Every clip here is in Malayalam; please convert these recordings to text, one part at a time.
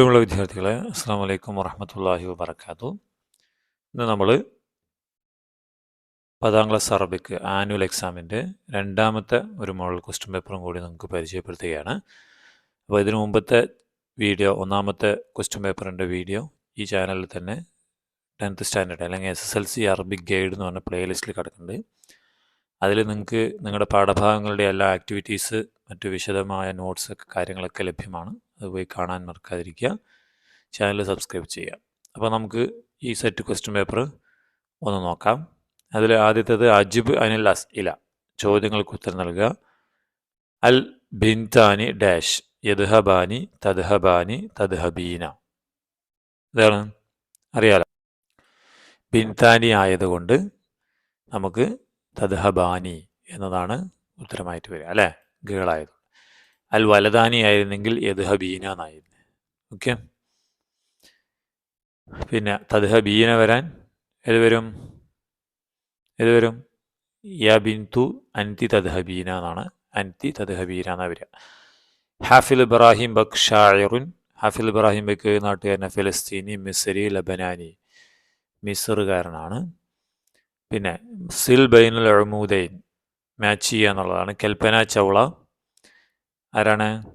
പ്രിയമുള്ള വിദ്യാർത്ഥികളെ അസ്സാം വലൈക്കും വറഹമത്തല്ലാഹി വബർക്കാത്തു ഇന്ന് നമ്മൾ പത്താം ക്ലാസ് അറബിക്ക് ആനുവൽ എക്സാമിന്റെ രണ്ടാമത്തെ ഒരു മോഡൽ ക്വസ്റ്റ്യൻ പേപ്പറും കൂടി നമുക്ക് പരിചയപ്പെടുത്തുകയാണ്. അപ്പോൾ ഇതിനു മുമ്പത്തെ വീഡിയോ ഒന്നാമത്തെ ക്വസ്റ്റ്യൻ പേപ്പറിന്റെ വീഡിയോ ഈ ചാനലിൽ തന്നെ ടെൻത്ത് സ്റ്റാൻഡേർഡ് അല്ലെങ്കിൽ S S L C Arabic guide എന്ന് പറഞ്ഞ പ്ലേലിസ്റ്റിൽ കിടക്കുന്നുണ്ട്. അതിൽ നിങ്ങൾക്ക് നിങ്ങളുടെ പാഠഭാഗങ്ങളുടെ എല്ലാ ആക്ടിവിറ്റീസ് മറ്റു വിശദമായ നോട്ട്സൊക്കെ കാര്യങ്ങളൊക്കെ ലഭ്യമാണ്. അത് പോയി കാണാൻ മറക്കാതിരിക്കുക. ചാനൽ സബ്സ്ക്രൈബ് ചെയ്യുക. അപ്പോൾ നമുക്ക് ഈ സെറ്റ് ക്വസ്റ്റ്യൻ പേപ്പർ ഒന്ന് നോക്കാം. അതിൽ ആദ്യത്തേത് അജിബ് അനിൽ അസ് ഇല. ചോദ്യങ്ങൾക്ക് ഉത്തരം നൽകുക. അൽ ബിൻതാനി ഡാഷ്. യദ്ഹബാനി തദ്ഹബാനി തദ്ഹബീന. ഇതാണ് അറിയാലോ. ബിൻതാനി ആയതുകൊണ്ട് നമുക്ക് തദ്ഹബാനി എന്നതാണ് ഉത്തരമായിട്ട് വരിക അല്ലേ? ഗേളായത്. അൽ വലദാനി ആയിരുന്നെങ്കിൽ യദ്ഹബീന എന്നായിരുന്നു. ഓക്കെ പിന്നെ തദ്ഹബീന വരാൻ ഏത് വരും ഏത് വരും യാ ബിന്തു അൻതി തദ്ഹബീന എന്നാണ്. അൻതി തദ്ഹബീന എന്നാ വരിക. ഹാഫിൽ ഇബ്രാഹിം ബക് ഷായറുൻ ഹാഫിൽ ഇബ്രാഹിം ബക്ക് നാട്ടുകാരന? ഫലസ്തീനി മിസരി ലബനാനി മിസറുകാരനാണ്. പിന്നെ സിൽ ബൈനുൽ അഴമൂദൈൻ മാച്ച് ചെയ്യുക എന്നുള്ളതാണ്. കൽപ്പന ചൗള ആരാണ്?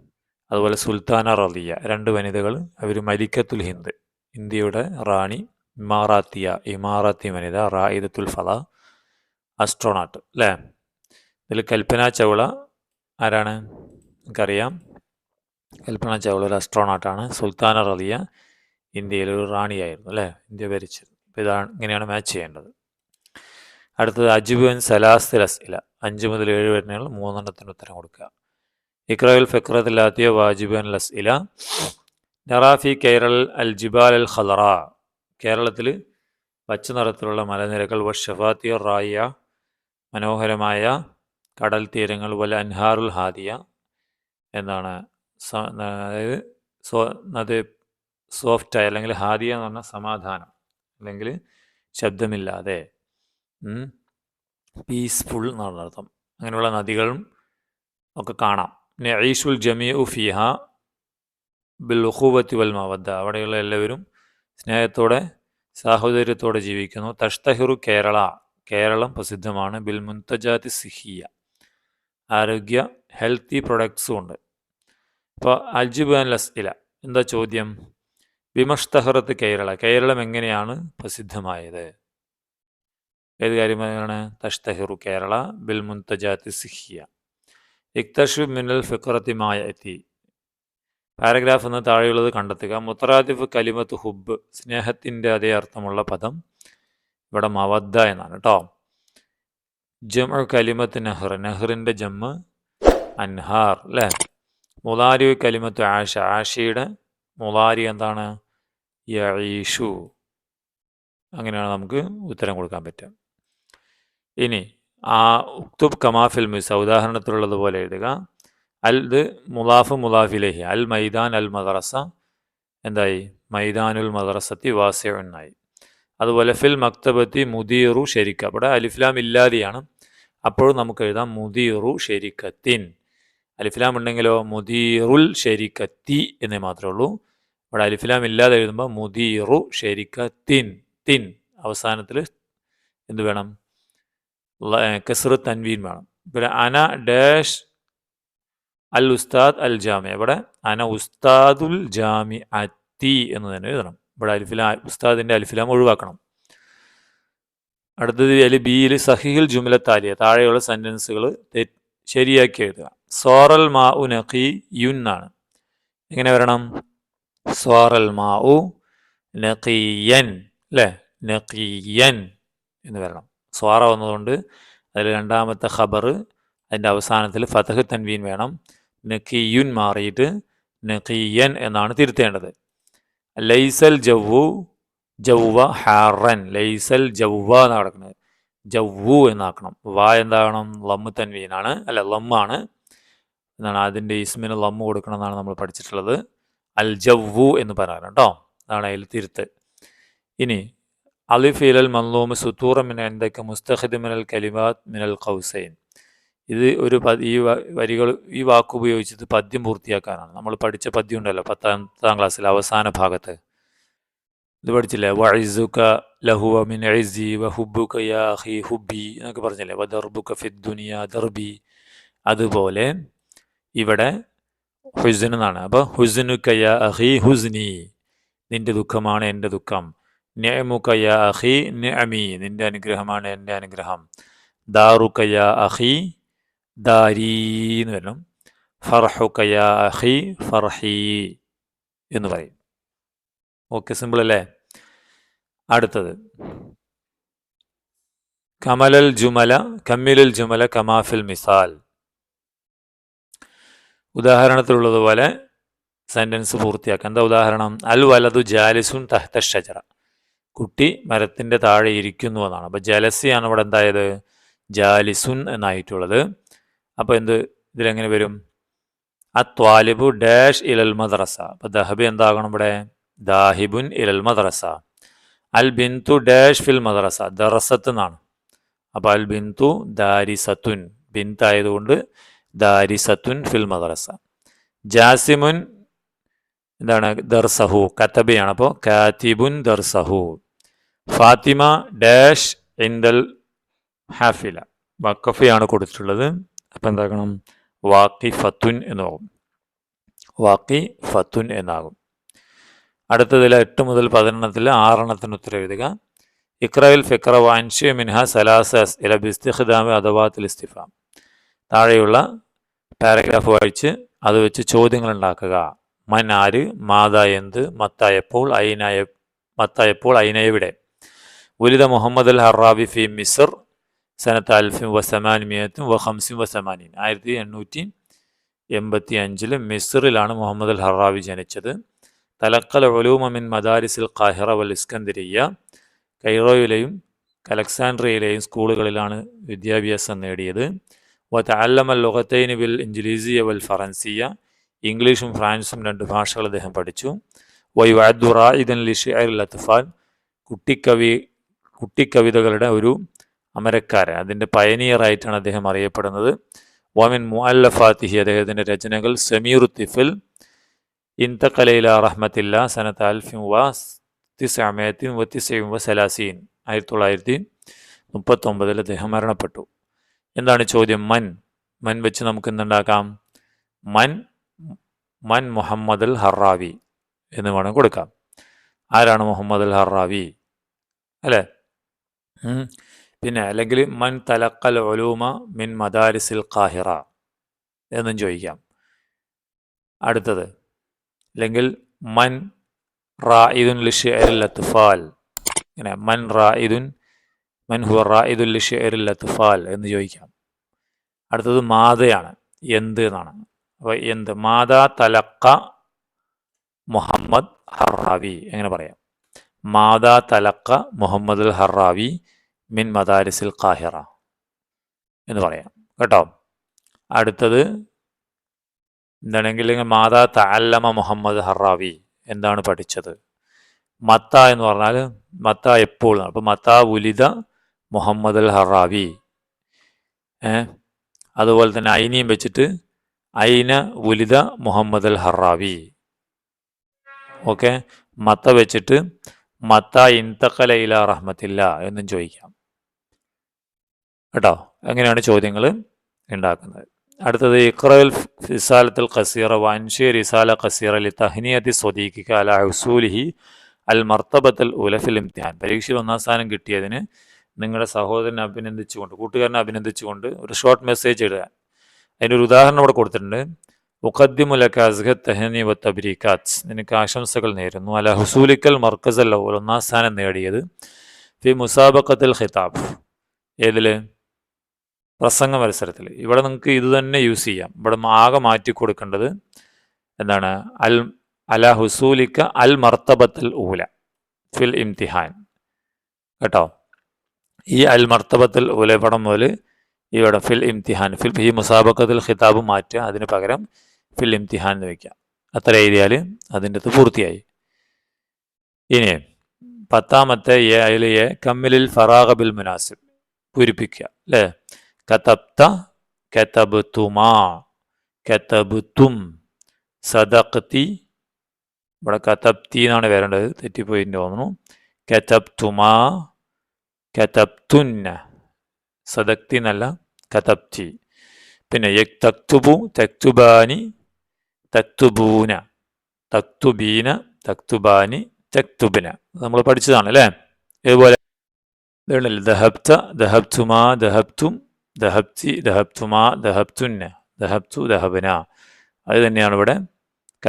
അതുപോലെ സുൽത്താന റലിയ രണ്ട് വനിതകൾ. അവർ മലിക്കത്തുൽ ഹിന്ദ്. ഇന്ത്യയുടെ റാണി ഇമാറാത്തിയ ഇമാറാത്തി വനിത റായിദത്തുൽ ഫല അസ്ട്രോണാട്ട്. അല്ലേ? ഇതിൽ കൽപ്പന ചൗള ആരാണ്? നമുക്കറിയാം കൽപ്പന ചൗള ഒരു അസ്ട്രോണാട്ടാണ്. സുൽത്താന റലിയ ഇന്ത്യയിലെ ഒരു റാണിയായിരുന്നു. അല്ലേ? ഇന്ത്യ ഭരിച്ചത്. അപ്പോൾ ഇതാണ് ഇങ്ങനെയാണ് മാച്ച് ചെയ്യേണ്ടത്. അടുത്തത് അജിബുൻ സലാസ്തിൽ ഇല അഞ്ച് മുതൽ ഏഴ് വരുന്നയാൾ മൂന്നെണ്ണത്തിന് ഉത്തരം കൊടുക്കുക. ഇക്രയിൽ ഫക്രത്തിലാത്തിയ വാജിബൻ ലസ്ഇല നറാഫി കേരൾ അൽ ജിബാൽ അൽ ഖലറ. കേരളത്തിൽ പച്ച നിറത്തിലുള്ള മലനിരകൾ വ ഷഫാത്തി റായ മനോഹരമായ കടൽ തീരങ്ങൾ വല അൻഹാറുൽ ഹാദിയ എന്നാണ് അതായത് സോ അത് സോഫ്റ്റായ അല്ലെങ്കിൽ ഹാദിയ എന്ന് പറഞ്ഞാൽ സമാധാനം അല്ലെങ്കിൽ ശബ്ദമില്ലാതെ പീസ്ഫുൾ എന്നാണ് അർത്ഥം അങ്ങനെയുള്ള നദികളും ഒക്കെ കാണാം. ജമീ ഉ ഫിഹ ബിൽഹുവത്തി വൽ മവദ്ദ അവിടെയുള്ള എല്ലാവരും സ്നേഹത്തോടെ സാഹോദര്യത്തോടെ ജീവിക്കുന്നു. തഷ്തഹിറു കേരള. കേരളം പ്രസിദ്ധമാണ്. ബിൽ മുൻതജാതി സിഹിയ. ആരോഗ്യ ഹെൽത്തി പ്രൊഡക്ട്സും ഉണ്ട്. അപ്പോൾ അൽജിബാൻ ലസ്ഇല എന്താ ചോദ്യം? വിമഷ്തഹറത്ത് കേരള. കേരളം എങ്ങനെയാണ് പ്രസിദ്ധമായത്? ഏത് കാര്യമാണ് തഷ്തഹിറു കേരള ബിൽ മുൻതജാതി സിഹിയ. ഇക്തഷു മിനൽ ഫിക്രത്തിമായ എത്തി. പാരഗ്രാഫ് എന്ന് താഴെയുള്ളത് കണ്ടെത്തുക. മുത്തറാദിഫ് കലിമത്ത് ഹുബ് സ്നേഹത്തിന്റെ അതേ അർത്ഥമുള്ള പദം ഇവിടെ മവദ്ദ എന്നാണ് കേട്ടോ ജമ കലിമത്ത് നെഹ്ർ നെഹ്റിന്റെ ജമ്മ് അൻഹാർ അല്ലേ മുലാരി കലിമത്ത് ആഷ ആഷയുടെ മുലാരി എന്താണ്? യീഷു അങ്ങനെയാണ് നമുക്ക് ഉത്തരം കൊടുക്കാൻ പറ്റുക. ഇനി ആ ഉക്തുബ് കമാഫിൽ മിസ ഉദാഹരണത്തിലുള്ളതുപോലെ എഴുതുക. അൽ ഇത് മുലാഫ് മുലാഫിലേഹി അൽ മൈദാൻ അൽ മദ്രസ എന്തായി? മൈദാനുൽ മദ്രസത്തി വാസ്യവെന്നായി അതുപോലെ ഫിൽ മക്തബത്തി മുദീറു ഷെരിക്ക അവിടെ അലിഫ്ലാം ഇല്ലാതെയാണ്. അപ്പോഴും നമുക്ക് എഴുതാം മുദീറു ഷെരിക്കത്തിൻ അലിഫ്ലാം ഉണ്ടെങ്കിലോ? മുദീറുൽ ഷെരിക്കത്തി എന്നേ മാത്രമേ ഉള്ളൂ. ഇവിടെ അലിഫ്ലാം ഇല്ലാതെ എഴുതുമ്പോൾ മുദീറു ഷെരിക്കത്തിൻ തിൻ. അവസാനത്തിൽ എന്ത് വേണം? കസർ തൻവീൻ വേണം. പിന്നെ അന ഡാഷ് അൽ ഉസ്താദ് അൽ ജാമി. ഇവിടെ അന ഉസ്താദുൽ ജാമി അത്തി എന്ന് തന്നെ എഴുതണം. ഇവിടെ അൽഫിലാം ഉസ്താദിന്റെ അൽഫിലാം ഒഴിവാക്കണം. അടുത്തത് അലി ബിയിൽ സഹിഹിൽ ജുമല താലിയ. താഴെയുള്ള സെന്റൻസുകൾ ശരിയാക്കി എഴുതുക. സോറൽ മാ ഉ നഖി യുൻ എന്നാണ്. എങ്ങനെ വരണം? സോറൽ മാ ഉ നഖിയൻ. അല്ലേ നഖിയൻ എന്ന് വരണം. സ്വാറ വന്നതുകൊണ്ട് അതിൽ രണ്ടാമത്തെ ഖബർ അതിന്റെ അവസാനത്തിൽ ഫതഹ് തൻവീൻ വേണം. നഖിയുൻ മാറിയിട്ട് നഖിയൻ എന്നാണ് തിരുത്തേണ്ടത്. ലൈസൽ ജവ്വു ജവ്വ ഹാറൻ ലൈസൽ ജവ്വ എന്നാണ് കിടക്കുന്നത്. ജവ്വു എന്നാക്കണം. വ എന്താകണം? ലമ്മ് തൻവീനാണ് അല്ല ലമ്മാണ് എന്നാണ് അതിന്റെ ഇസ്മിന് ലമ്മ് കൊടുക്കണം എന്നാണ് നമ്മൾ പഠിച്ചിട്ടുള്ളത്. അൽ ജവ്വു എന്ന് പറയാറ് കേട്ടോ. അതാണ് അതിൽ തിരുത്ത്. ഇനി അലിഫ് ഇലൽ മൻലൂമ് സുത്തൂറ മിന എന്തൊക്കെ മുസ്തഖിദ് മിനൽ കലിമാത് മിനൽ ഖൗസൈൻ. ഇത് ഒരു ഈ വരികൾ ഈ വാക്ക് ഉപയോഗിച്ചത് പദ്യം പൂർത്തിയാക്കാനാണ്. നമ്മൾ പഠിച്ച പദ്യം ഉണ്ടല്ലോ പത്താമത്താം ക്ലാസ്സിൽ അവസാന ഭാഗത്ത്. ഇത് പഠിച്ചില്ലേ? വഴിസുക ലഹുവ മിൻ എഴുസി വഹുബുക യാ അഖി ഹുബി എന്നൊക്കെ പറഞ്ഞില്ലേ? വദർബുക ഫിദ് ദുനിയ ദർബി. അതുപോലെ ഇവിടെ ഹുസിൻ എന്നാണ് അപ്പോൾ ഹുസിനുക യാ അഖി ഹുസ്നി. നിന്റെ ദുഃഖമാണ് എന്റെ ദുഃഖം. നിഅമുക യാ അഖി നിഅമി നിന്റെ അനുഗ്രഹമാണ് എന്റെ അനുഗ്രഹം. ദാറുക യാ അഖി ദാരി എന്ന് വരണം. ഫർഹുക യാ അഖി ഫർഹി എന്ന് പറയും. ഓക്കെ സിമ്പിൾ അല്ലേ? അടുത്തത്. കമലൽ ജുമല കമ്മിലുൽ ജുമല കമാഫിൽ മിസാൽ ഉദാഹരണത്തിലുള്ളതുപോലെ സെന്റൻസ് പൂർത്തിയാക്കാം. എന്താ ഉദാഹരണം? അൽ വലതു ജാലിസുൻ തഹ്ത ഷജറ കുട്ടി മരത്തിന്റെ താഴെ ഇരിക്കുന്നു എന്നാണ്. അപ്പോൾ ജലസിയാണ് ഇവിടെ എന്തായത്? ജാലിസുൻ എന്നായിട്ടുള്ളത്. അപ്പോൾ എന്ത് ഇതിലെങ്ങനെ വരും? ആ ത്വാലിബു ഡാഷ് ഇലൽ മദ്രസ. അപ്പോൾ ദഹബി എന്താകണം ഇവിടെ? ദാഹിബുൻ ഇലൽ മദ്രസ. അൽ ബിന്തു ഡാഷ് ഫിൽ മദ്രസ. ദറസത്ത് എന്നാണ്. അപ്പോൾ അൽ ബിന്തു ദാരിസത്തുൻ. ബിന്ത് ആയതുകൊണ്ട് ദാരിസത്തുൻ ഫിൽ മദ്രസ. ജാസിമുൻ എന്താണ്? ദർസഹു. കത്തബിയാണ്. അപ്പോൾ കാത്തിബുൻ ദർസഹു. ഫാത്തിമ ഡാഷ് ഇന്ദൽ ഹാഫില. വക്കഫയാണ് കൊടുത്തിട്ടുള്ളത്. അപ്പം എന്താക്കണം വാക്കി ഫത്തുൻ എന്നാകും വാക്കി ഫത്തുൻ എന്നാകും. അടുത്തതിൽ എട്ട് മുതൽ പതിനെണ്ണത്തിൽ ആറെണ്ണത്തിന് ഉത്തരം എഴുതുക. ഇക്രവിൽ ഫിക്ര വാൻഷ്യ മിൻഹ സലാസസ് ഇല ബിസ്തിഖ്ദാമ് അഥവാത്തിൽ ഇസ്തിഫാം. താഴെയുള്ള പാരഗ്രാഫ് വായിച്ച് അത് വെച്ച് ചോദ്യങ്ങൾ ഉണ്ടാക്കുക. മൻ ആര്? മാത എന്ത്? മത്തായപ്പോൾ അയിനായ മത്തായപ്പോൾ അയിനയെവിടെ ഉലിത മുഹമ്മദ് അൽ ഹറാബി ഫി മിസർ സനത്ത് അൽഫിം വസമാനിമിയത്തും വ ഹംസിം വസമാനീൻ ആയിരത്തി എണ്ണൂറ്റി എൺപത്തി അഞ്ചിൽ മിസറിലാണ് മുഹമ്മദ് അൽ ഹറാബി ജനിച്ചത്. തലക്കൽ ഒലൂമ മിൻ മദാരിസിൽ ഖാഹിറ വൽ ഇസ്കന്ദരിയ കൈറോയിലെയും കലക്സാൻഡ്രിയയിലെയും സ്കൂളുകളിലാണ് വിദ്യാഭ്യാസം നേടിയത്. വ തഅല്ലമ ലുഗത്തൈനി ബിൽ ഇംഗ്ലീസിയ വൽ ഫറൻസിയ ഇംഗ്ലീഷും ഫ്രാൻസും രണ്ട് ഭാഷകൾ അദ്ദേഹം പഠിച്ചു. വൈ വഅദ്ദുറായിദൻ ലി ഷിഅർ അത്ഫാൽ കുട്ടിക്കവി കുട്ടിക്കവിതകളുടെ ഒരു അമരക്കാരൻ. അതിന്റെ പയനിയറായിട്ടാണ് അദ്ദേഹം അറിയപ്പെടുന്നത്. വമിൻ മുഅല്ലഫാത്തിഹി അദ്ദേഹത്തിന്റെ രചനകൾ സമീർ തിഫിൽ ഇൻതക്കലയില റഹ്മത്തില്ല സനത്ത് അൽഫിം വ തിസമയത്തിൻ വ തിസയും വ സലാസീൻ. ആയിരത്തി തൊള്ളായിരത്തി മുപ്പത്തൊമ്പതിൽ അദ്ദേഹം മരണപ്പെട്ടു. എന്താണ് ചോദ്യം? മൻ. മൻ വെച്ച് നമുക്ക് എന്തുണ്ടാക്കാം? മൻ മൻ മുഹമ്മദ് അൽ ഹറാവി എന്ന് വേണം കൊടുക്കാം. ആരാണ് മുഹമ്മദ് അൽ ഹറാവി? അല്ലേ? പിന്നെ അല്ലെങ്കിൽ മൻ തലക്കൽ ഒലൂമ മിൻ മദാരിസിൽ ഖാഹിറ എന്നും ചോദിക്കാം. അടുത്തത് അല്ലെങ്കിൽ മൻ റായിദുൻ ലിഷെറിൽ അത്ഫാൽ. ഇങ്ങനെ മൻ റായിദുൻ മൻ ഹുവ റായിദുൽ ലിഷെറിൽ അത്ഫാൽ എന്ന് ചോദിക്കാം. അടുത്തത് മാതയാണ് എന്ത് എന്നാണ്. അപ്പോൾ എന്ത്? മാതാ തലക്ക മുഹമ്മദ് ഹറാവി എങ്ങനെ പറയാം? മാതാ തലക്ക മുഹമ്മദ് അൽ ഹറാവി മിൻ മദാരിസിൽ കാഹിറ എന്ന് പറയാം. കേട്ടോ? അടുത്തത് എന്താണെങ്കിൽ മാതാ തഅല്ലമ മുഹമ്മദ് ഹറാവി എന്താണ് പഠിച്ചത്? മത്ത എന്ന് പറഞ്ഞാൽ മത്ത എപ്പോൾ അപ്പോൾ മത്ത ഉലിത മുഹമ്മദ് അൽ ഹറാവി അതുപോലെ തന്നെ ഐനിയും വെച്ചിട്ട് ഐന ഉലിത മുഹമ്മദ് അൽ ഹറാവി. ഓക്കെ? മത്ത വെച്ചിട്ട് മത്ത ഇന്തക്കല ഇല റഹ്മത്തില്ല എന്നും ചോദിക്കാം. കേട്ടോ? അങ്ങനെയാണ് ചോദ്യങ്ങൾ ഉണ്ടാക്കുന്നത്. അടുത്തത് ഇഖ്റൽ ഫിസാലത്തുൽ ഖസീറ വൻഷി റിസാല ഖസീറ ലി തഹ്നിയതി അല ഹുസൂലിഹി അൽ മർത്തബത്തൽ ഉലഫിൽ ഇംതിഹാൻ. പരീക്ഷയിൽ ഒന്നാം സ്ഥാനം കിട്ടിയതിന് നിങ്ങളുടെ സഹോദരനെ അഭിനന്ദിച്ചുകൊണ്ട് കൂട്ടുകാരനെ അഭിനന്ദിച്ചുകൊണ്ട് ഒരു ഷോർട്ട് മെസ്സേജ് ഇടുക. ഒരു ഉദാഹരണം ഇവിടെ കൊടുത്തിട്ടുണ്ട്. ഉഖദ്ദിമുലക അസ്ഹദ് തെഹനി വ തബ്രീക്കാത്ത് നിനക്ക് ആശംസകൾ നേരുന്നു. അല ഹുസൂലിക്കൽ മർക്കസ് അല്ല ഒന്നാം സ്ഥാനം നേടിയത് ഫി മുസാബക്കത്തിൽ ഖിതാബ്. ഏതിൽ പ്രസംഗ മത്സരത്തിൽ ഇവിടെ നിങ്ങൾക്ക് ഇത് തന്നെ യൂസ് ചെയ്യാം. ഇവിടെ ആകെ മാറ്റി കൊടുക്കേണ്ടത് എന്താണ്? അൽ അല ഹുസൂലിക്ക അൽ മർത്തബത്തൽ ഊല ഫിൽ ഇംതിഹാൻ. കേട്ടോ? ഈ അൽ മർത്തബത്തൽ ഊല ഇവിടെ മുതൽ ഇവിടെ ഫിൽ ഇംതിഹാൻ ഫിൽ ഈ മുസാബക്കത്തിൽ ഖിതാബ് മാറ്റുക. അതിന് പകരം ഫിൽ ഇംതിഹാൻ എന്ന് വയ്ക്കാം അത്ര എഴുതിയാൽ അതിന്റെ അത് പൂർത്തിയായി. ഇനി പത്താമത്തെ എ അതിൽ എ കമ്മിലിൽ ഫറാഖ ബിൽ മുനാസിബ്. പൂരിപ്പിക്കുക അല്ലേ? കതപ്ത കതബ്തുമാ കതബ്തും സദഖ്തി ഇവിടെ കതബ്തി എന്നാണ് വരേണ്ടത്. തെറ്റിപ്പോയിന്ന് തോന്നുന്നു. കതബ്തുമാ കതബ്തുന്ന. സദക്തി എന്നല്ല കതബ്തി. പിന്നെ യക് തക്തുബു തക്തുബാനി തക്തുബൂന. തക്തുബീന തക്തുബാനി തക്തുബിന. നമ്മൾ പഠിച്ചതാണ് അല്ലേ? ഇതുപോലെ ഇതുണ്ടല്ലോ? ദഹബ്ത ദഹബ്തുമാ ദഹബ്തും ദഹബ്തി ദഹബ്തുമാ ദഹബ്തുന്ന. ദഹബ്തു ദഹബന. അത് തന്നെയാണ് ഇവിടെ.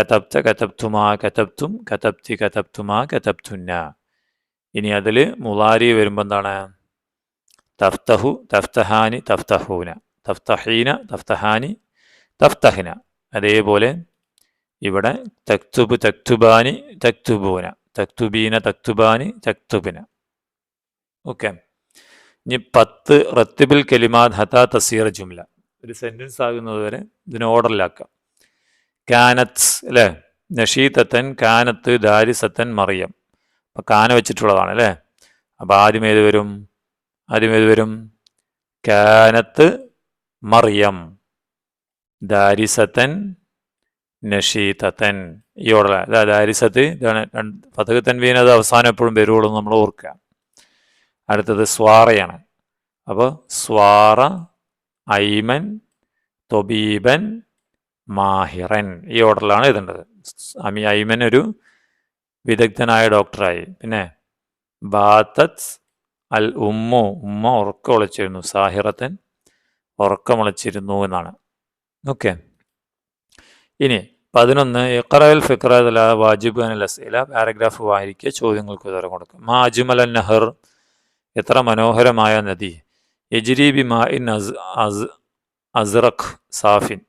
കതബ്ത കതബ്തുമാ കതബ്തും കതബ്തി കതബ്തുമാ കതബ്തുന്ന. ഇനി അതിൽ മുലാരി വരുമ്പോൾ എന്താണ്? തഫ്തഹു തഫ്തഹാനി തഫ്തഹൂന. തഫ്തഹീന തഫ്തഹാനി തഫ്തഹിന. അതേപോലെ ഇവിടെ തക്തുബ് തക്തുബാനി തക്തുബൂന. തക്തുബീന തക്തുബാനി തക്തുബിന. ഓക്കെ. ഇനി പത്ത് റത്തിബിൽ കലിമാത് ഹത്താ തസീർ ജുംല. ഒരു സെന്റൻസ് ആകുന്നതുവരെ വരെ ഇതിനെ ഓർഡറിലാക്കാം. കാനത്ത് അല്ലേ? നഷീതത്തൻ കാനത്ത് ദാരിസത്തൻ മറിയം. അപ്പം കാന വെച്ചിട്ടുള്ളതാണ് അല്ലേ? അപ്പോൾ ആദ്യം ഏത് വരും? ആദ്യം ഏത് വരും? കാനത്ത് മറിയം. ദാരിസത്തൻ നഷീതത്തൻ ഈ ഇതാണ് രണ്ട് പതക തൻവീൻ അത് അവസാനം എപ്പോഴും വരുവുള്ളൂ നമ്മൾ ഓർക്കുക. അടുത്തത് സ്വാറയാണ്. അപ്പോൾ സ്വാറ ഐമൻ തൊബീബൻ മാഹിറൻ ഈ ഓർഡറിലാണ് എഴുതേണ്ടത്. അമി ഐമൻ ഒരു വിദഗ്ധനായ ഡോക്ടറായി. പിന്നെ ബാത്തത്ത് അൽ ഉമ്മു ഉമ്മ ഉറക്കം ഒളിച്ചിരുന്നു. സാഹിറത്തൻ ഉറക്കമുളച്ചിരുന്നു എന്നാണ്. ഓക്കെ. ഇനി പതിനൊന്ന് ഇഖറൽ ഫിക്രല വാജിബ് അനൽ അസീല പാരഗ്രാഫ് വായിക്കുക ചോദ്യങ്ങൾക്ക് ഉത്തരം കൊടുക്കുക. മാ അജ്മൽ നഹർ എത്ര മനോഹരമായ നദി. യജിരീബി മാ ഇൻ അസ് അസ് അസ്റഖ് സാഫിൻ.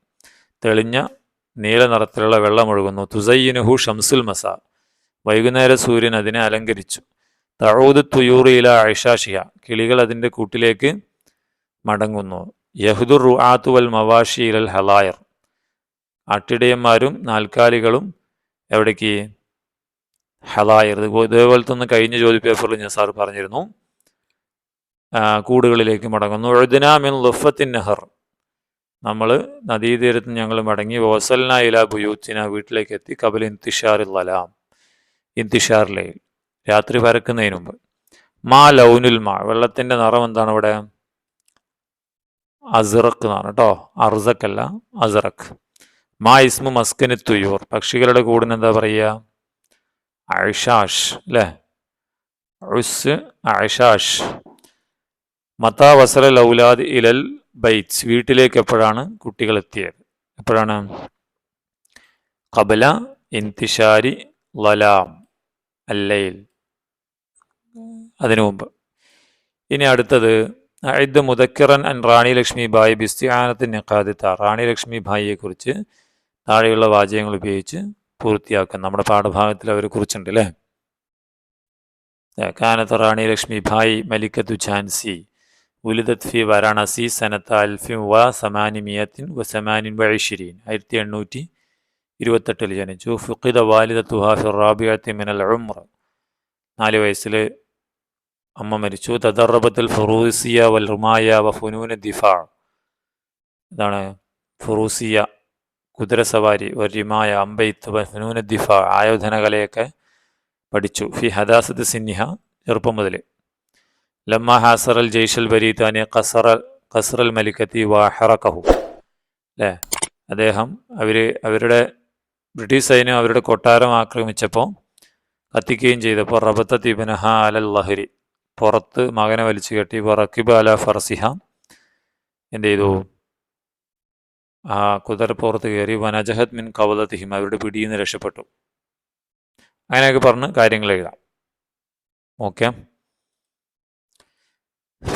തെളിഞ്ഞ നീല നിറത്തിലുള്ള വെള്ളമൊഴുകുന്നു തുസയ്യിനുഹു ഷംസുൽ മസ. വൈകുന്നേര സൂര്യൻ അതിനെ അലങ്കരിച്ചു. തഴൂദ് തുയൂറിയില ഐഷാഷിയ കിളികൾ അതിന്റെ കൂട്ടിലേക്ക് മടങ്ങുന്നു. യഹുദുർ റുആത്തു വൽ ഹലായർ. അട്ടിടയന്മാരും നാൽക്കാലികളും എവിടേക്ക്? ഹലായർ ഇതേപോലത്തെ ഒന്ന് കഴിഞ്ഞ ജോലി പേപ്പറിൽ ഞാൻ സാർ പറഞ്ഞിരുന്നു. കൂടുകളിലേക്ക് മടങ്ങുന്നു. എഴുതിനാമിൻ ലുഫത്തിൻ നെഹർ. നമ്മൾ നദീതീരത്ത് ഞങ്ങൾ മടങ്ങി വസൽന ഇല ബുയൂത്തിന വീട്ടിലേക്ക് എത്തി കബൽ ഇന്തിഷാറിൽ അലാം ഇന്തിഷാറിലയിൽ രാത്രി പരക്കുന്നതിന് മുമ്പ്. മാ ലൗനുൽ മാ. വെള്ളത്തിന്റെ നിറം എന്താണ് ഇവിടെ അസിറക്ക് എന്നാണ് കേട്ടോ. അർസക്കല്ല അസിറക്ക് മാ ഇസ്മു മസ്കന് തുയൂർ. പക്ഷികളുടെ കൂടിന് എന്താ പറയുക? അഴ്ഷാഷ് അല്ലേ ഉസ് അഴ്ഷാഷ് മത്താ വസല ലൗലാദ് ഇലൽ ബൈറ്റ്സ്. വീട്ടിലേക്ക് എപ്പോഴാണ് കുട്ടികൾ എത്തിയത്? എപ്പോഴാണ്? കബല ഇന്തിഷാരി ലലാം അല്ലയിൽ. അതിനു മുമ്പ്. ഇനി അടുത്തത് അഴുദ് മുദക്കിറൻ അൻ റാണി ലക്ഷ്മി ബായി ബിസ്തിയാനത്തിൻ നിക്കാദിത്ത റാണി ലക്ഷ്മി കുറിച്ച് താഴെയുള്ള വാചകങ്ങൾ ഉപയോഗിച്ച് പൂർത്തിയാക്കാം നമ്മുടെ പാഠഭാഗത്തിൽ അവരെ കുറിച്ചുണ്ട് അല്ലേ? കാനത്ത് റാണി ലക്ഷ്മി ഭായ് മലിക്കത്തു ഝാൻസി. ഉലിദത് ഫി വാരാണസി സനത്ത് അൽഫി വ സമാനി മിയത്തിൻ വ സമാനിൻ വഴിഷിരീൻ ആയിരത്തി എണ്ണൂറ്റി ഇരുപത്തെട്ടിൽ ജനിച്ചു. ഫുഖിദ വാലിദ തുഹാഫി റാബിയത്തി മിനൽ ഉമ്ര നാല് വയസ്സിൽ അമ്മ മരിച്ചു. തദറബത്തുൽ ഫറൂസിയ വൽ റുമായ വ ഫുനൂന ദിഫ. ഇതാണ് ഫറൂസിയ കുതിരസവാരി വരിമായ അമ്പയിത്ത് അമ്പെയ്ത്ത് ആയോധനകലയൊക്കെ പഠിച്ചു. ഫി ഹദാസത്ത് സിന്നിഹ ചെറുപ്പം മുതൽ ലമ്മ ഹാസർ അൽ ജയ്ഷൽ ബരീത്താനി കസറൽ കസറൽ മലിക്കത്തി വാഹറക്കഹു അല്ലേ അദ്ദേഹം അവർ അവരുടെ ബ്രിട്ടീഷ് സൈന്യം അവരുടെ കൊട്ടാരം ആക്രമിച്ചപ്പോൾ കത്തിക്കുകയും ചെയ്തപ്പോൾ റബത്ത തിബനഹ അലൽ ലഹരി പുറത്ത് മകനെ വലിച്ചു കെട്ടി റക്കിബ് അല ഫർസിഹ എന്ത് ചെയ്തു? ആ കുതിരപ്പുറത്ത് കയറി വനജഹത് മിൻ കവലത്തിഹിം അവരുടെ പിടിയിൽ നിന്ന് രക്ഷപ്പെട്ടു. അങ്ങനെയൊക്കെ പറഞ്ഞ് കാര്യങ്ങൾ എഴുതാം. ഓക്കെ.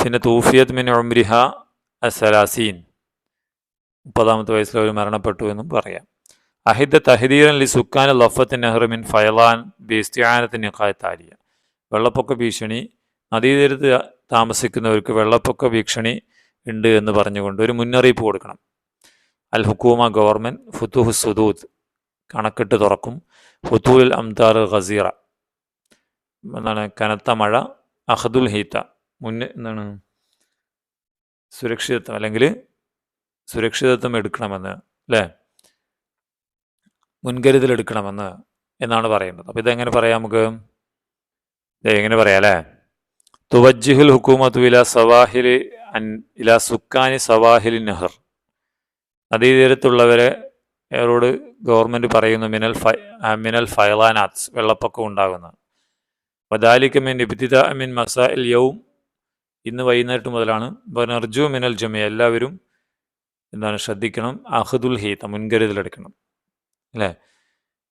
പിന്നെ തൂഫിയത് മിൻ ഉംരിഹ അസലാസീൻ. മുപ്പതാമത്തെ വയസ്സിൽ അവർ മരണപ്പെട്ടു എന്നും പറയാം. അഹിദ തഹദീറൻ ലി സുക്കാൻ നെഹ്റു നെഹ്റുമിൻ ഫയലാൻ ബിസ്തിയാനത്തിൻ കായത്താലിയ വെള്ളപ്പൊക്ക ഭീഷണി നദീതീരത്ത് താമസിക്കുന്നവർക്ക് വെള്ളപ്പൊക്ക ഭീഷണി ഉണ്ട് എന്ന് പറഞ്ഞുകൊണ്ട് ഒരു മുന്നറിയിപ്പ് കൊടുക്കണം. അൽ ഹുക്കൂമ ഗവൺമെന്റ് ഫുത്തുഹു സുദൂദ് കണക്കിട്ട് തുറക്കും. ഫുത്തുൽ അംതാർ ഖസീറ എന്താണ്? കനത്ത മഴ അഹദുൽ ഹീത്ത. മുന്നേ എന്താണ്? സുരക്ഷിതത്വം അല്ലെങ്കിൽ സുരക്ഷിതത്വം എടുക്കണമെന്ന് അല്ലേ? മുൻകരുതൽ എടുക്കണമെന്ന് എന്നാണ് പറയുന്നത്. അപ്പോൾ ഇതെങ്ങനെ പറയാം നമുക്ക്? എങ്ങനെ പറയാം അല്ലേ? തുവജ്ജിഹുൽ ഹുക്കൂമത്തു ഇല സവാഹിൽ അൻ ഇല സുക്കാനി സവാഹിൽ നെഹർ. നദീതീരത്തുള്ളവരെ അവരോട് ഗവൺമെന്റ് പറയുന്നു മിനൽ ഫൈ മിനൽ ഫൈലാനാത്ത് വെള്ളപ്പൊക്കം ഉണ്ടാകുന്നത് വദാലിക്കമിൻ ഇബ്തിദ മിൻ മസാഇൽ യൗം ഇന്ന് വൈകുന്നേരം മുതലാണ്. ബനർജു മിനൽ ജമിയ എല്ലാവരും എന്താണ് ശ്രദ്ധിക്കണം അഹദുൽ ഹീത്ത മുൻകരുതലെടുക്കണം അല്ലേ?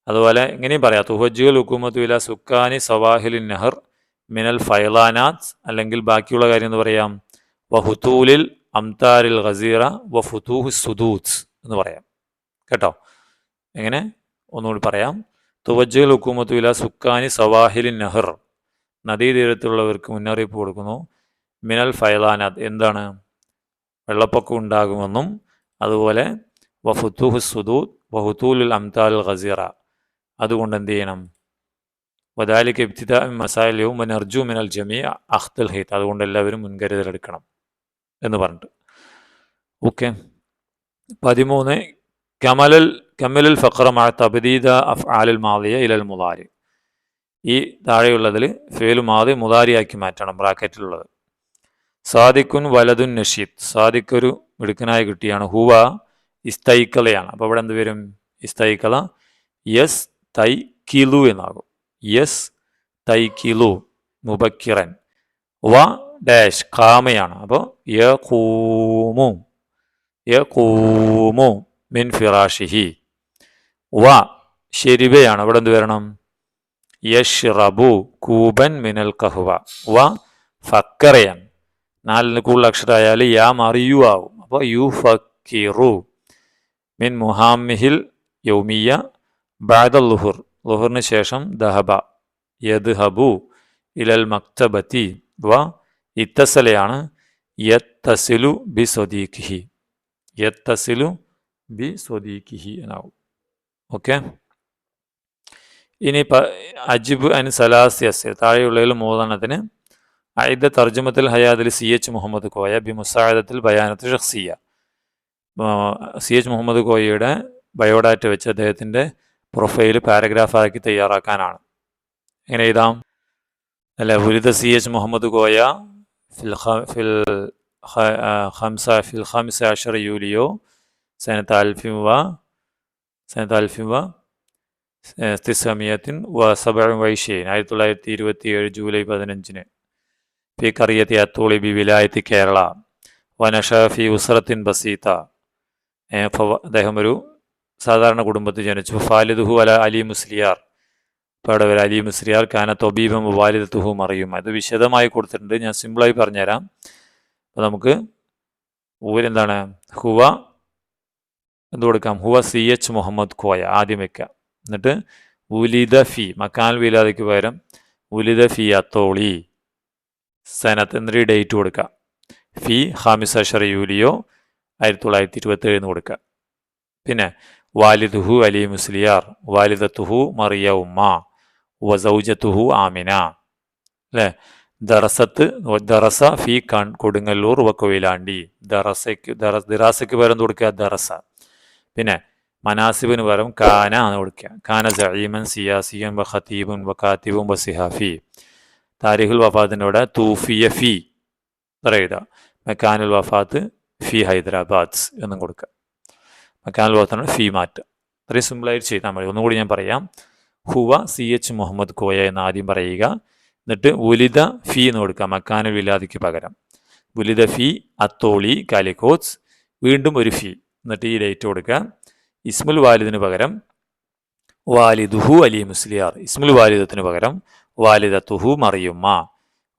അതുപോലെ ഇങ്ങനെയും പറയാം തുഹജുൽ ഹുക്കൂമത്തു ഇല സുക്കാനി സവാഹിലിൻ നെഹർ മിനൽ ഫൈലാനാത്ത് അല്ലെങ്കിൽ ബാക്കിയുള്ള കാര്യം എന്ന് പറയാം വഹുത്തൂലിൽ അംതാരിൽ ഖസീറ വ ഫുതൂഹ് സുദൂത്ത് എന്ന് പറയാം. കേട്ടോ? എങ്ങനെ? ഒന്നുകൂടി പറയാം. തുവജ്ജുൽ ഹുക്കൂമത്തു ഇല സുക്കാനി സവാഹിലിൻ നെഹർ. നദീതീരത്തുള്ളവർക്ക് മുന്നറിയിപ്പ് കൊടുക്കുന്നു. മിനൽ ഫൈലാനാത്ത് എന്താണ്? വെള്ളപ്പൊക്കം ഉണ്ടാകുമെന്നും അതുപോലെ വഫുത്തൂഹ് സുദൂദ് വഹുത്തൂലുൽ അംതാൽ ഖസീറ അതുകൊണ്ട് എന്ത് ചെയ്യണം? വദാലിക്ക് ഇബ്തിദ മസാലയും അർജു മിനൽ ജമിയ അഖ്തൽ ഹീത്ത്. അതുകൊണ്ട് എല്ലാവരും മുൻകരുതലെടുക്കണം. എന്ന് പറഞ്ഞിട്ട്. ഓക്കെ പതിമൂന്ന് കമലൽ കമലൽ ഫഖറമാ തബദീദ അഫ് ആലുൽ മാദിയ ഇലൽ മുതാരി ഈ താഴെയുള്ളതിൽ ഫേലു മാതി മുതാരിയാക്കി മാറ്റണം ബ്രാക്കറ്റിലുള്ളത്. സാദിഖുൻ വലതുൻ നഷീദ്. സാദിഖ് ഒരു മിടുക്കനായ കുട്ടിയാണ്. ഹുവ ഇസ്തൈക്കലയാണ്. അപ്പോൾ ഇവിടെ എന്ത് വരും? ഇസ്തൈക്കല. യസ് തൈ കിലു എന്നാകും. യസ് തൈ കിലു മുബക്കിറൻ. വ ഡാഷ് കാമയാണ്. അപ്പോൾ യ കൂമു യ കൂമു മിൻ ഫിറാഷിഹി. വ ശരിവയാണ്. ഇവിടെ എന്ത് വരണം? യഷ്റബു കൂബൻ മിനൽ കഹുവ. വ ഫക്കറയൻ. നാലിന് കൂടുതൽ അക്ഷരമായാൽ യാ മാറി യു ആവും അപ്പോൾ യു ഫക്കിറു മിൻ മുഹാമിഹിൽ യൗമിയ ബാദ ലുഹുർ. ലുഹറിന് ശേഷം ദഹബ. യദ്ഹബു ഇലൽ മക്തബത്തി. വ ഇത്തസലയാണ് യത്തസിലു ബി സ്വദീഖിഹി യത്തസിലു ബി സ്വദീഖിഹി എന്നാവും. ഓക്കെ? ഇനി പ അജിബ് അൻ സലാസിയസ് താഴെയുള്ളതിൽ മൂന്നെണ്ണത്തിന് അയിദ തർജമത്തിൽ ഹയാദിൽ സി എച്ച് മുഹമ്മദ് കോയ ബി മുസാദത്തിൽ ബയാനത്ത് ഷഖ്സിയ. സി എച്ച് മുഹമ്മദ് കോയയുടെ ബയോഡാറ്റ വെച്ച് അദ്ദേഹത്തിന്റെ പ്രൊഫൈൽ പാരഗ്രാഫാക്കി തയ്യാറാക്കാനാണ്. എങ്ങനെ എഴുതാം? അല്ല ഉലിത സി എച്ച് മുഹമ്മദ് കോയ ഖ- ആ, ഖംസ ഫിൽ ഖംസ അഷർ യൂലിയോ സനത്ത് അൽഫിം വ സനത്ത് അൽഫിം വ തിസമിയത്തിൻ സബഴും വൈഷീൻ ആയിരത്തി തൊള്ളായിരത്തി ഇരുപത്തി ഏഴ് ജൂലൈ പതിനഞ്ചിന്. ഫി കറിയത്തി അത്തോളി ബി വിലായത്തി കേരള. വനഷ ഫി ഉസ്രത്തിൻ ബസീത്ത. അദ്ദേഹം ഒരു സാധാരണ കുടുംബത്തിൽ ജനിച്ചു. ഫാലിദുഹു അല അലി മുസ്ലിയാർ. അവിടെ വരെ അലി മിസ്രിയാൽ കാന തൊബീബം വാലിദത്തുഹു അറിയും. അത് വിശദമായി കൊടുത്തിട്ടുണ്ട്. ഞാൻ സിമ്പിളായി പറഞ്ഞുതരാം. അപ്പോൾ നമുക്ക് ഊരെന്താണ്? ഹുവ എന്ത് കൊടുക്കാം? ഹുവ സി എച്ച് മുഹമ്മദ് കോയ ആദ്യം വെക്കുക എന്നിട്ട് ഉലിദ ഫി മക്കാൻ വിലാദയ്ക്ക് പകരം ഉലിദ ഫി അത്തോളി. സനത്ത് എന്നൊരു ഡേറ്റ് കൊടുക്കുക ഫി ഹാമിസ് അഷർ യൂലിയോ ആയിരത്തി തൊള്ളായിരത്തി ഇരുപത്തി എന്ന് കൊടുക്കുക പിന്നെ വാലിദുഹു അലി മുസ്ലിയാർ വാലിദത്തുഹു മറിയ ഉമ്മ. വസൗജത്തുഹു ആമിന. അല്ലേ ദറസത്ത് ദറസ ഫി കൺ കൊടുങ്ങല്ലൂർ വക്കൊയിലാണ്ടി. ദറസയ്ക്ക് ദറ ദിറാസയ്ക്ക് പകരം കൊടുക്കുക? ദറസ. പിന്നെ മനാസിബിന് പകരം കാന എന്ന് കൊടുക്കുക. കാന സഹീമൻ സിയാസിയൻ വ ഖത്തീബുൻ വ താരിഖുൽ വഫാത്തിന്റെ കൂടെ തൂഫിയ ഫി പറയുക മെക്കാനുൽ വഫാത്ത് ഫി ഹൈദരാബാദ് എന്നും കൊടുക്കുക. മെക്കാനുൽ വഫാത്താണ് ഫി മാറ്റ് അത്രയും സിമ്പിളായിട്ട് ചെയ്താൽ മതി. ഒന്നുകൂടി ഞാൻ പറയാം. ഹുവ സി എച്ച് മുഹമ്മദ് കോയ എന്ന് ആദ്യം പറയുക. എന്നിട്ട് ഉലിത ഫി എന്ന് കൊടുക്കുക മക്കാനുൽ വിലാദിക്ക് പകരം. ഉലിത ഫി അത്തോളി കാലിക്കോച്ച് വീണ്ടും ഒരു ഫി. എന്നിട്ട് ഈ ഡേറ്റ് കൊടുക്കുക. ഇസ്മുൽ വാലിദിന് പകരം വാലിദുഹു അലി മുസ്ലിയാർ. ഇസ്മുൽ വാലിദത്തിന് പകരം വാലിദത്തുഹു മറിയുമ്മ.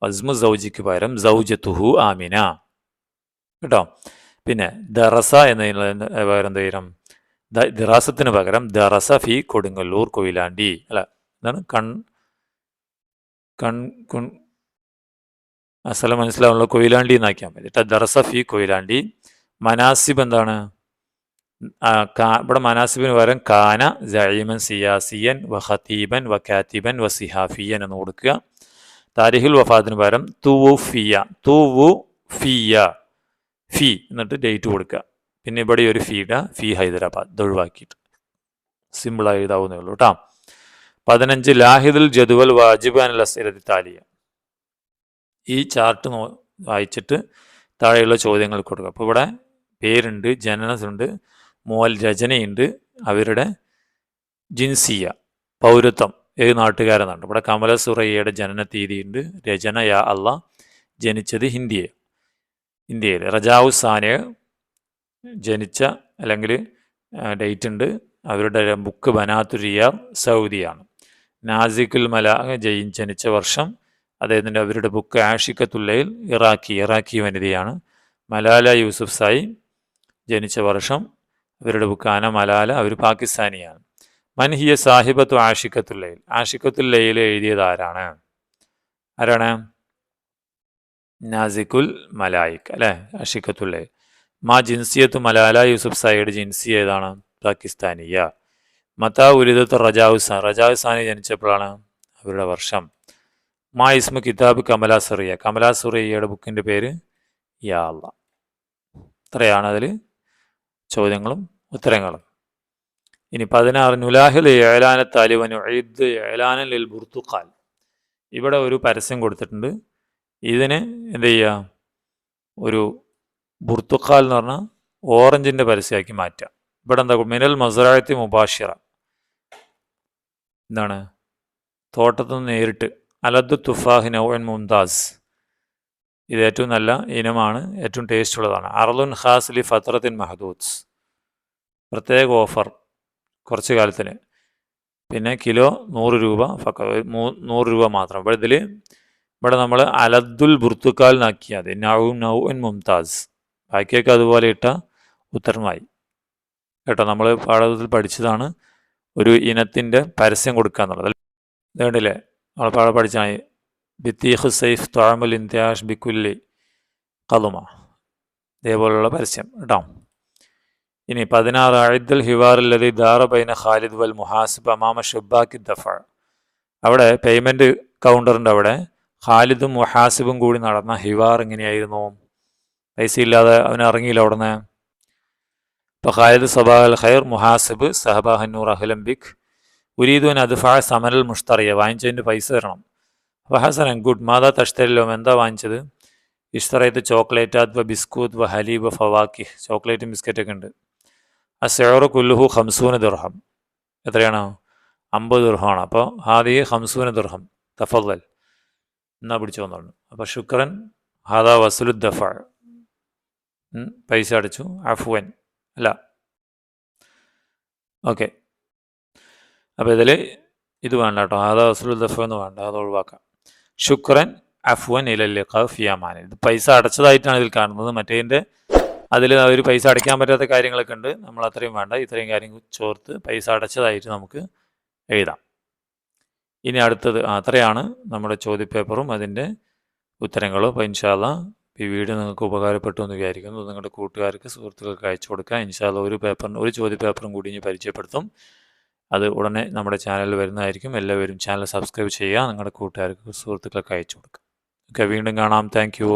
അസ്മു സൗജിക്ക് പകരം സൗജത്തുഹു ആമിന. കേട്ടോ? പിന്നെ ദറസ എന്നതിന് പകരം എന്ത് ദിറാസത്തിന് പകരം ദറസ ഫി കൊടുങ്ങല്ലൂർ കൊയിലാണ്ടി. അല്ല എന്താണ്? കൺ കൺ കുൺ ആ സ്ഥലം മനസ്സിലാവുള്ള കൊയിലാണ്ടി എന്നാക്കിയാൽ മതി. ദറസ ഫി കൊയിലാണ്ടി. മനാസിബ് എന്താണ്? ഇവിടെ മനാസിബിന് പകരം കാന ജൈമൻ സിയാസിയൻ വ ഖതീബൻ വ വ എന്ന് കൊടുക്കുക. താരിഖുൽ വഫാത്തിന് പകരം തുവു ഫിയ തുവു ഫിയ ഫി എന്നിട്ട് ഡേറ്റ് കൊടുക്കുക. പിന്നെ ഇവിടെ ഒരു ഫീഡ ഫീ ഹൈദരാബാദ്. ഇത് ഒഴിവാക്കിയിട്ട്. സിമ്പിളായി എഴുതാവുന്നേ ഉള്ളൂ കേട്ടോ പതിനഞ്ച് ലാഹിദുൽ ജദുവൽ വാജിബാൻ അസിരതി താലിയ. ഈ ചാർട്ട് നോ വായിച്ചിട്ട് താഴെയുള്ള ചോദ്യങ്ങൾ കൊടുക്കുക. അപ്പോൾ ഇവിടെ പേരുണ്ട് ജനനസുണ്ട് മോൽ രചനയുണ്ട് അവരുടെ ജിൻസിയ പൗരത്വം. ഏത് നാട്ടുകാരെന്നുണ്ട് ഇവിടെ കമല സുറയ്യയുടെ ജനന തീയതിയുണ്ട് രചന യാ അല്ല ജനിച്ചത് ഹിന്ദിയെ. ഇന്ത്യയിൽ റജാവു സാനെ ജനിച്ച അല്ലെങ്കിൽ ഡേറ്റ് ഉണ്ട്. അവരുടെ ബുക്ക് ബനാത്തു റിയാർ സൗദിയാണ്. നാസിക്കുൽ മല ജയിൻ ജനിച്ച വർഷം അദ്ദേഹത്തിന്റെ അവരുടെ ബുക്ക് ആഷിക്കത്തുല്ലയിൽ ഇറാഖി ഇറാഖി വനിതയാണ്. മലാല യൂസുഫ് സായി ജനിച്ച വർഷം അവരുടെ ബുക്ക് ആന മലാല അവർ പാകിസ്ഥാനിയാണ്. മൻഹിയ സാഹിബത്തു ആഷിക്കത്തുല്ലയിൽ ആഷിക്കത്തുല്ലയിൽ എഴുതിയത് ആരാണ്? ആരാണ്? നാസിക്കുൽ മലായിക് അല്ലേ? ആഷിക്കത്തുല്ലയിൽ മാ ജിൻസിയത്ത് മലാല യൂസുഫ് സായിയുടെ ജിൻസി ഏതാണ്? പാകിസ്ഥാനിയ മത്താ ഉലിദത്ത് റജാവുസാൻ റജാവുസാനി ജനിച്ചപ്പോഴാണ് അവരുടെ വർഷം. മാ ഇസ്മു കിതാബ് കമലാ സുറിയ. കമലാ സുറിയയുടെ ബുക്കിന്റെ പേര് യാ അല്ല ഇത്രയാണ് അതിൽ ചോദ്യങ്ങളും ഉത്തരങ്ങളും. ഇനി പതിനാറ്. നുലാഹിൽ ഏലാന താലിബൻ എഴുദ് ഏലാനൻ ലിൽ ബുർത്തുഖാൽ ഇവിടെ ഒരു പരസ്യം കൊടുത്തിട്ടുണ്ട്. ഇതിന് എന്ത് ചെയ്യുക ഒരു ബുർത്തുഖാൽ എന്ന് പറഞ്ഞാൽ ഓറഞ്ചിന്റെ പരസ്യമാക്കി മാറ്റാം. ഇവിടെ എന്താ മിനൽ മസറായത്തി മുബാഷിറ. എന്താണ്? തോട്ടത്തിൽ നിന്ന് നേരിട്ട് അലദ് തുഫാഹ് നൗൻ മുംതാസ്. ഇത് ഏറ്റവും നല്ല ഇനമാണ് ഏറ്റവും ടേസ്റ്റ് ഉള്ളതാണ്. അർലുൻ ഖാസ്ലി ഫത്രത്തിൻ മഹദൂദ്സ് പ്രത്യേക ഓഫർ കുറച്ച് കാലത്തിന്. പിന്നെ കിലോ നൂറ് രൂപ ഫക്ക നൂറ് രൂപ മാത്രം. ഇവിടെ ഇതിൽ ഇവിടെ നമ്മൾ അലദ്ദുൽ ബുർത്തുക്കാൽ നാക്കിയാൽ നൗ നൗൻ മുംതാസ്. ബാക്കിയൊക്കെ അതുപോലെ ഇട്ട ഉത്തരമായി കേട്ടോ നമ്മൾ പാഠത്തിൽ പഠിച്ചതാണ് ഒരു ഇനത്തിന്റെ പരസ്യം കൊടുക്കുക എന്നുള്ളത്. ഇത് കണ്ടില്ലേ? നമ്മൾ പാഠം പഠിച്ചായി ബിത്തീഖ് സൈഫ് തൊഴമുൽ ഇന്ത്യാഷ് ബിക്കുല്ലി കതുമ ഇതേപോലുള്ള പരസ്യം. കേട്ടോ. ഇനി പതിനാറ് അഴുദൽ ഹിവാറില്ലതി ദാറ ബൈന ഖാലിദ് വൽ മുഹാസിബ് അമാമ ഷുബാക്കി ദഫ. അവിടെ പേയ്മെന്റ് കൗണ്ടറിന്റെ അവിടെ. ഖാലിദും മുഹാസിബും കൂടി നടന്ന ഹിവാർ എങ്ങനെയായിരുന്നു? പൈസ ഇല്ലാതെ അവൻ ഇറങ്ങിയില്ല അവിടെ നിന്ന് ഇപ്പോൾ ഖാലിദ് സബാഹ് അൽ ഖൈർ മുഹാസിബ് സഹബാഹന്നൂർ അഹ്ലംബിക്. ഉരീദുൻ അദ്ഫ സമനൽ മുഷ്തറിയ വാങ്ങിച്ചതിന്റെ പൈസ തരണം. അപ്പോൾ ഹസനൻ ഗുഡ്. മാതാ തഷ്തരിലോ എന്താ വാങ്ങിച്ചത്? ഇഷ്തറയത്ത് ചോക്ലേറ്റ് അത് ബിസ്കൂത്ത് വ ഹലീബ് ഫവാക്കി ചോക്ലേറ്റും ബിസ്ക്കറ്റൊക്കെ ഉണ്ട്. ആ സെയറു കുല്ലുഹു ഹംസൂന് ദുർഹം. എത്രയാണ്? അമ്പത് ദുർഹമാണ്. അപ്പോൾ ഹാദി ഹംസൂന് ദുർഹം. തഫൽ എന്നാ പിടിച്ചു വന്നോളൂ. അപ്പോൾ ശുക്രൻ ഹാദാ വസുലു ദഫ. പൈസ അടച്ചു. അഫുവൻ അല്ല. ഓക്കെ. അപ്പോൾ ഇതിൽ ഇത് വേണ്ട കേട്ടോ. ആദാ അസുൽ ദഫ എന്ന് വേണ്ട. അത് ഒഴിവാക്കാം. ശുക്രൻ അഫ്വൻ ഇലല്ലിഖ ഫിയാമാൻ. ഇത് പൈസ അടച്ചതായിട്ടാണ് ഇതിൽ കാണുന്നത്. മറ്റേതിന്റെ അതിൽ അവർ പൈസ അടയ്ക്കാൻ പറ്റാത്ത കാര്യങ്ങളൊക്കെ ഉണ്ട്. നമ്മൾ അത്രയും വേണ്ട. ഇത്രയും കാര്യം ചോർത്ത് പൈസ അടച്ചതായിട്ട് നമുക്ക് എഴുതാം. ഇനി അടുത്തത് അത്രയാണ് നമ്മുടെ ചോദ്യപേപ്പറും അതിന്റെ ഉത്തരങ്ങളും. അപ്പോൾ ഇൻഷാല്ല ഈ വീഡിയോ നിങ്ങൾക്ക് ഉപകാരപ്പെട്ടു എന്ന് വിചാരിക്കുന്നു. നിങ്ങളുടെ കൂട്ടുകാർക്ക് സുഹൃത്തുക്കൾക്ക് അയച്ചു കൊടുക്കുക ഇൻഷാല്ല ഒരു പേപ്പറിന് ഒരു ചോദ്യ പേപ്പറും കൂടി ഇനി പരിചയപ്പെടുത്തും. അത് ഉടനെ നമ്മുടെ ചാനലിൽ വരുന്നതായിരിക്കും. എല്ലാവരും ചാനൽ സബ്സ്ക്രൈബ് ചെയ്യുക. നിങ്ങളുടെ കൂട്ടുകാർക്ക് സുഹൃത്തുക്കൾക്ക് അയച്ചു കൊടുക്കുക ഓക്കെ വീണ്ടും കാണാം. Thank you.